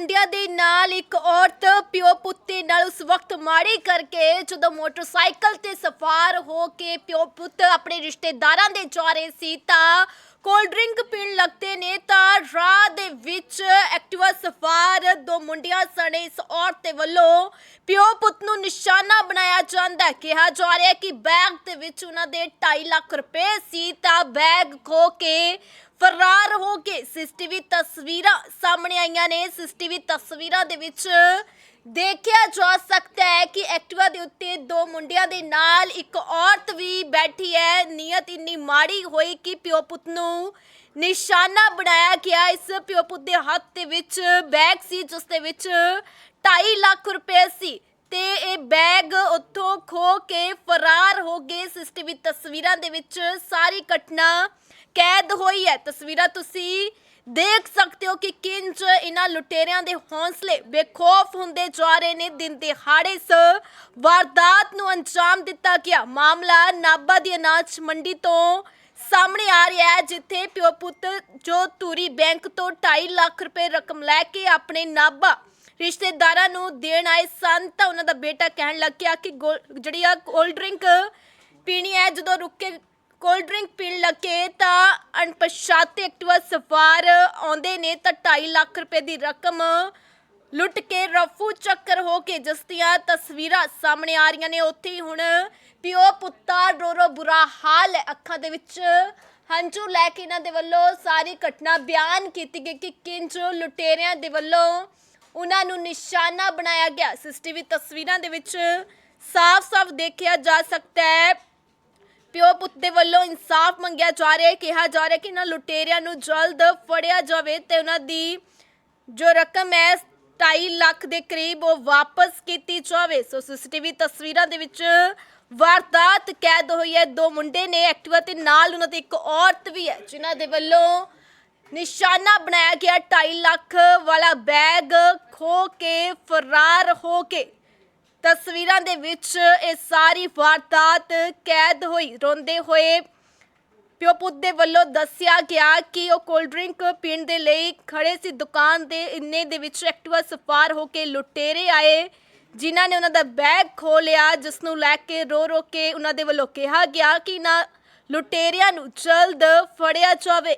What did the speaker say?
ਮੁੰਡਿਆਂ ਦੇ ਨਾਲ ਇੱਕ ਔਰਤ ਪਿਓ ਪੁੱਤੇ ਨਾਲ ਉਸ ਵਕਤ ਮਾੜੀ ਕਰਕੇ ਜਦੋਂ ਮੋਟਰਸਾਈਕਲ ਤੇ ਸਵਾਰ ਹੋ ਕੇ ਪਿਓ ਪੁੱਤ ਆਪਣੇ ਰਿਸ਼ਤੇਦਾਰਾਂ ਦੇ ਜਾ ਰਹੇ ਸੀ ਤਾਂ ਕੋਲਡ ਡਰਿੰਕ ਪੀਣ ਲੱਗਦੇ ਨੇ ਤਾਂ ਰਾਹ ਦੇ ਵਿੱਚ ਐਕਟਿਵਾ ਸਵਾਰ ਦੋ ਮੁੰਡਿਆਂ ਸਣੇ ਇਸ ਔਰਤ ਦੇ ਵੱਲੋਂ ਪਿਓ ਪੁੱਤ ਨੂੰ ਨਿਸ਼ਾਨਾ ਬਣਾਇਆ ਜਾਂਦਾ ਕਿਹਾ ਜਾ ਰਿਹਾ ਕਿ ਬੈਗ ਦੇ ਵਿੱਚ ਉਹਨਾਂ ਦੇ 2.5 ਲੱਖ ਰੁਪਏ ਸੀ ਤਾਂ ਬੈਗ ਖੋ ਕੇ ਫਰਾਰ ਹੋ ਕੇ ਸੀਸੀਟੀਵੀ ਤਸਵੀਰਾਂ ਸਾਹਮਣੇ ਆਈਆਂ ਨੇ। ਸੀਸੀਟੀਵੀ ਤਸਵੀਰਾਂ ਦੇ ਵਿੱਚ ਦੇਖਿਆ ਜਾ ਸਕਦਾ ਹੈ ਕਿ ਐਕਟਿਵਾ ਦੇ ਉੱਤੇ ਦੋ ਮੁੰਡਿਆਂ ਦੇ ਨਾਲ ਇੱਕ ਔਰਤ ਵੀ ਬੈਠੀ ਹੈ। ਨੀਅਤ ਇੰਨੀ ਮਾੜੀ ਹੋਈ ਕਿ ਪਿਓ ਪੁੱਤ ਨੂੰ ਨਿਸ਼ਾਨਾ ਬਣਾਇਆ ਗਿਆ। ਇਸ ਪਿਓ ਪੁੱਤ ਦੇ ਹੱਥ ਦੇ ਵਿੱਚ ਬੈਗ ਸੀ, ਜਿਸ ਦੇ ਵਿੱਚ 2.5 ਲੱਖ ਰੁਪਏ ਸੀ। ਤੇ ਇਹ ਬੈਗ ਉੱਥੋਂ ਖੋ ਕੇ ਫਰਾਰ ਹੋ ਗਏ ਸੀਸੀਟੀਵੀ ਤਸਵੀਰਾਂ ਦੇ ਵਿੱਚ ਸਾਰੀ ਘਟਨਾ ਕੈਦ ਹੋਈ ਹੈ। ਤਸਵੀਰਾਂ ਤੁਸੀਂ ਦੇਖ ਸਕਦੇ ਹੋ ਕਿ ਕਿੰਜ ਇਹਨਾਂ ਲੁਟੇਰਿਆਂ ਦੇ ਹੌਸਲੇ ਬੇਖੌਫ ਹੁੰਦੇ ਜਾ ਰਹੇ ਨੇ। ਦਿਨ ਦਿਹਾੜੇ ਇਸ ਵਾਰਦਾਤ ਨੂੰ ਅੰਜਾਮ ਦਿੱਤਾ ਗਿਆ। ਮਾਮਲਾ ਨਾਬਾ ਦੀ ਅਨਾਜ ਮੰਡੀ ਤੋਂ ਸਾਹਮਣੇ ਆ ਰਿਹਾ ਹੈ, ਜਿੱਥੇ ਪਿਓ ਪੁੱਤ ਜੋ ਧੂਰੀ ਬੈਂਕ ਤੋਂ 2.5 ਲੱਖ ਰੁਪਏ ਰਕਮ ਲੈ ਕੇ ਆਪਣੇ ਨਾਬਾ ਰਿਸ਼ਤੇਦਾਰਾਂ ਨੂੰ ਦੇਣ ਆਏ ਸਨ ਤਾਂ ਉਹਨਾਂ ਦਾ ਬੇਟਾ ਕਹਿਣ ਲੱਗ ਗਿਆ ਕਿ ਗੋਲ ਜਿਹੜੀ ਆ ਕੋਲਡ ਡਰਿੰਕ ਪੀਣੀ ਹੈ, ਜਦੋਂ ਰੁੱਕ ਕੇ ਕੋਲਡ ਡਰਿੰਕ ਪੀਣ ਲੱਗੇ ਤਾਂ ਅਣਪਛਾਤੇ ਐਕਟਿਵਾ ਸਵਾਰ ਆਉਂਦੇ ਨੇ ਤਾਂ 2.5 ਲੱਖ ਰੁਪਏ ਦੀ ਰਕਮ ਲੁੱਟ ਕੇ ਰਫੂ ਚੱਕਰ ਹੋ ਕੇ ਜਿਸ ਦੀਆਂ ਤਸਵੀਰਾਂ ਸਾਹਮਣੇ ਆ ਰਹੀਆਂ ਨੇ। ਉੱਥੇ ਹੀ ਹੁਣ ਪਿਓ ਪੁੱਤਾ ਰੋ ਰੋ ਬੁਰਾ ਹਾਲ ਹੈ ਅੱਖਾਂ ਦੇ ਵਿੱਚ। ਹੰਝੂ ਲੈ ਕੇ ਇਹਨਾਂ ਦੇ ਵੱਲੋਂ ਸਾਰੀ ਘਟਨਾ ਬਿਆਨ ਕੀਤੀ ਗਈ ਕਿ ਕਿੰਜ ਲੁਟੇਰਿਆਂ ਦੇ ਵੱਲੋਂ ਉਹਨਾਂ ਨੂੰ ਨਿਸ਼ਾਨਾ ਬਣਾਇਆ ਗਿਆ। ਸੀਸੀਟੀਵੀ ਤਸਵੀਰਾਂ ਦੇ ਵਿੱਚ ਸਾਫ਼-ਸਾਫ਼ ਦੇਖਿਆ ਜਾ ਸਕਦਾ ਹੈ। ਪਿਓ ਪੁੱਤ ਦੇ ਵੱਲੋਂ ਇਨਸਾਫ ਮੰਗਿਆ ਜਾ ਰਿਹਾ ਹੈ। ਕਿਹਾ ਜਾ ਰਿਹਾ ਕਿ ਇਹਨਾਂ ਲੁਟੇਰਿਆਂ ਨੂੰ ਜਲਦ ਫੜਿਆ ਜਾਵੇ ਤੇ ਉਹਨਾਂ ਦੀ ਜੋ ਰਕਮ ਹੈ 2.5 ਲੱਖ ਦੇ ਕਰੀਬ ਉਹ ਵਾਪਸ ਕੀਤੀ ਜਾਵੇ। ਸੋ ਸੀਸੀਟੀਵੀ ਤਸਵੀਰਾਂ ਦੇ ਵਿੱਚ ਵਾਰਦਾਤ ਕੈਦ ਹੋਈ ਹੈ। ਦੋ ਮੁੰਡੇ ਨੇ ਐਕਟਿਵਾ ਤੇ ਨਾਲ ਉਹਨਾਂ ਦੀ ਇੱਕ ਔਰਤ ਵੀ ਹੈ, ਜਿਨ੍ਹਾਂ ਦੇ ਵੱਲੋਂ ਨਿਸ਼ਾਨਾ ਬਣਾਇਆ ਗਿਆ 2.5 ਲੱਖ ਵਾਲਾ ਬੈਗ ਖੋ ਕੇ ਫਰਾਰ ਹੋ ਕੇ। ਤਸਵੀਰਾਂ ਦੇ ਵਿੱਚ ਇਹ ਸਾਰੀ ਵਾਰਦਾਤ ਕੈਦ ਹੋਈ। ਰੋਂਦੇ ਹੋਏ ਪਿਓ ਪੁੱਤ ਦੇ ਵੱਲੋਂ ਦੱਸਿਆ ਗਿਆ ਕਿ ਉਹ ਕੋਲਡ ਡਰਿੰਕ ਪੀਣ ਦੇ ਲਈ ਖੜੇ ਸੀ। ਦੁਕਾਨ ਦੇ ਇੰਨੇ ਦੇ ਵਿੱਚ ਐਕਟਿਵਾ ਸਫਾਰ ਹੋ ਕੇ ਲੁਟੇਰੇ ਆਏ, ਜਿਨ੍ਹਾਂ ਨੇ ਉਹਨਾਂ ਦਾ ਬੈਗ ਖੋ ਲਿਆ, ਜਿਸ ਨੂੰ ਲੈ ਕੇ ਰੋ ਰੋ ਕੇ ਉਹਨਾਂ ਦੇ ਵੱਲੋਂ ਕਿਹਾ ਗਿਆ ਕਿ ਨਾ ਲੁਟੇਰਿਆਂ ਨੂੰ ਜਲਦ ਫੜਿਆ ਜਾਵੇ।